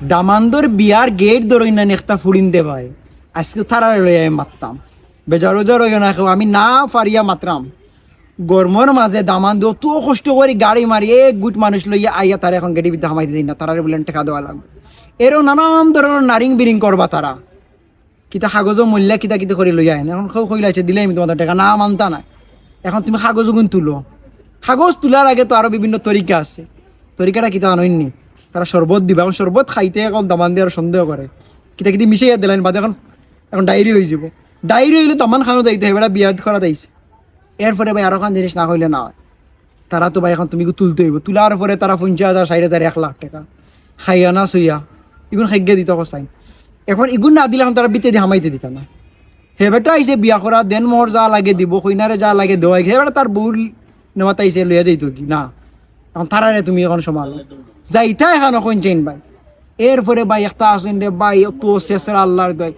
দামান্দর বিয়ার gate ধরই না নেখতা ফুড়িন দে ভাই। আজকে তারা লইয়া মারতাম। বেজার উজার হইও না আমি না ফারিয়া মাত্রাম। গরমর মাঝে দামান্দ অত কষ্ট করে গাড়ি মারি এক গুট মানুষ লইয়া আইয়া তারা এখন গেটি বিদ্যা হামাইতে দিন না তারা বলেন টেকা দেওয়া লাগবে। এরও নানান ধরনের নারিং বিরিং করবা তারা। কিতা কাগজও মূল্য, কিতা কিতা করে লইয়া এখন কেউ কইলাইছে দিলে আমি তোমাদের টাকা, না মানতা না এখন তুমি কাগজ গুণ তুলো। কাগজ তোলার আগে তো আরও বিভিন্ন তরিকা আছে। তরিকাটা কিতা আনইনি তারা শরবত দিবা। এখন শরবত খাইতে এখন দামান দিয়ে আর সন্দেহ করে। কিতা কিতি মিশাইয়া দিলেন বাদে এখন এখন ডায়েরি হয়ে যাব। ডায়েরি হইলে তামান খানো দাইতে হবে এটা বিয়া করা দাইছে এরপরে ভাই আরও খান জিনিস না হইলে না হয়। তারা তো ভাই এখন তুমি তুলতে হইব তোলার পরে তারা পঞ্চাশ হাজার ষাট হাজার এক লাখ টাকা। খাইয়া না সইয়া ইগুন খাইগে দিত কসাই এখন ইগুন না দিলে এখন তারা বিতে দিয়ে হামাইতে দিত না। হেবেটা আইসে বিয়া করা দেন মোহর যা লাগে দিব কইনারে যা লাগে দেওয়াই। হেবেটা তার বউ নেওয়াতে আইসে লইয়া যাইতো কি? না। এখন তুমি এখন সমাল যাইতা এখন এখন চেন ভাই। এরপরে ভাই একটা আসেন রে ভাই তো শেষের আল্লাহর দয়।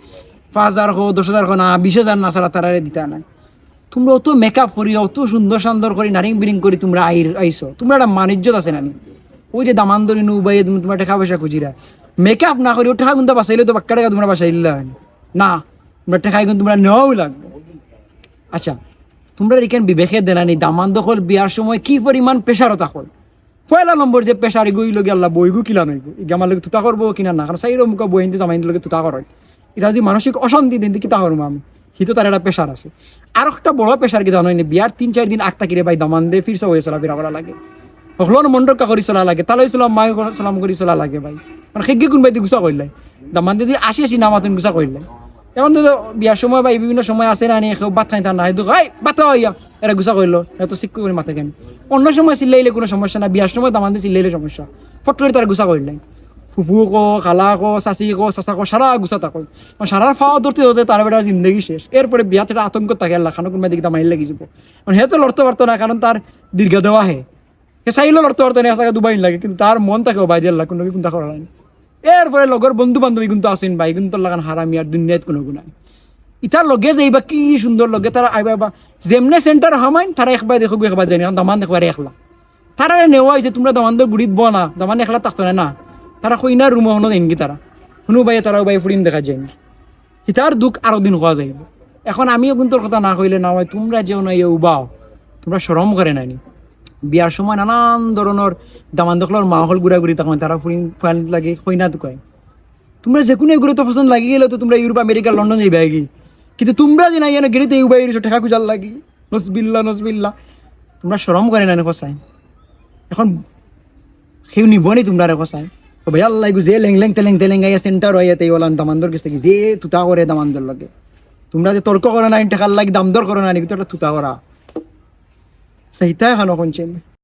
পাঁচ হাজার হো দশ হাজার হো না, বিশ হাজার না ছাড়া তারারে দিতা নাই। তোমরা অত মেকআপ করি অত সুন্দর সুন্দর করে নারিং বিরিং করে তোমরা আই আইসো তোমরা একটা মানিজ্যত আছে নানি। ওই যে দামান্দরি নু বাই তুমি তোমার টাকা পয়সা খুঁজিরা। মেকআপ না করি ও টাকা কিন্তু বাসাইলে তো বাক্কা টাকা তোমরা বাসাই দিলে হয় না। তোমরা টাকা কিন্তু তোমরা নেওয়াও লাগবে। আচ্ছা তোমরা এখানে বিবেকে দেনানি দামান দখল বিয়ার সময় কি পরিমাণ পেশারতা কল পয়লা নম্বর যে পেশার গই লগে আল্লাহ বইগু কিলা নইব। আমার লগে তুতা করব কিনা না, কারণ সাইরো মুখা বই হিন্দি জামাইন লগে তুতা করয় এটা যদি মানসিক অশান্তি দিন কিতা করব আমি। হিতো তার একটা পেশার আছে। আর একটা বড় পেশার কি জানো বিয়ার তিন চার দিন আগতা কিরে ভাই দামান দে, ফিরসা হয়ে চলা, ফিরা করা লাগে। হকলন মন্ডকা করি চলা লাগে তালৈ চলাম মায় সালাম কৰি চলা লাগে ভাই। মানে সেগে কোনোবাই গুচা কৰিলে দামান যদি আসি আসি নামাতুন গুচা কৰিলে এখন তো বিয়ার সময় বা বিভিন্ন সময় আছে না কেউ বাত খাই না সেইটো হাই বাত হইয়া এরা গুছা করল এত শিক্ষা করে মাথা কেন? অন্য সময় চিল্লাইলে কোনো সমস্যা না বিয়ার সময় দামান দিয়ে চিল্লাইলে সমস্যা। ফট করে তারা গুছা করলে ফুফু কো, খালা কো, চাচি কো, চাচা কো, সারা গুছা তাকো সারা ফাওয়া ধরতে ধরতে তার বেটার জিন্দগি শেষ। এরপরে বিয়াত এটা আতঙ্ক থাকে, আল্লাহ খানো কোনোবাই দিকে দামাইল লাগি যাব। মানে সে তো লড়তে পারতো না, কারণ তার দীর্ঘ দেওয়া হে। সে চাইলেও লড়তে পারতো না এসাকে দুবাই লাগে, কিন্তু তার মন থাকে বাই দিয়ে আল্লাহ কোনো কোনটা করা এরপরে লগর বন্ধু বান্ধবী কিন্তু আসেন ভাই, কিন্তু তোর লাগান হারামি আর দুনিয়াত কোনো গুণাই ইতার লগে যাইবা কি সুন্দর লগে, তারা আইবা বা যেমনে সেন্টার হামাইন, তারা একবার দেখো একবার জানি, দামান দেখবার একলা। তারা নেওয়া হয়েছে তোমরা দামানদের গুড়িত ব না, দামান একলা থাকতো না তারা কইনার রুম হনো দেনকি তারা। শুনু ভাই তারা বাই ফুরিন দেখা যায় ইতার দুঃখ আরও দিন হওয়া যাইব এখন আমিও কিন্তু কথা না কইলে না হয়, তোমরা যেও না ইয়ে উবাও। তোমরা সরম করে নানি বিয়ার সময় নানান ধরনের দামান দখলার মাহল ঘুরা ঘুরি তখন তারা ফুরিন ফাইল লাগে কইনা তো কয়। তোমরা যে কোনো এগুলো তো পছন্দ লাগি গেলে তো তোমরা ইউরোপ আমেরিকা লন্ডন যাইবে আগে কিন্তু তোমরা যে নাই গেড়িতে ইউবাই ইউরিছো ঠেকা খুঁজার লাগি। নসবিল্লা নসবিল্লা। তোমরা সরম করে না কসাই। এখন সেও নিব নি তোমরা কসাই। ও ভাই আল্লাহ যে লেং তেলেং তেলেং গাইয়া সেন্টার হইয়া তেই ওলান দামান্দর কাছ যে তুতা করে দামান্দর লাগে। তোমরা যে তর্ক করো না টেকার লাগি দাম দর করো না, নাকি তো তুতা করা। সেইটা এখন কোনছেন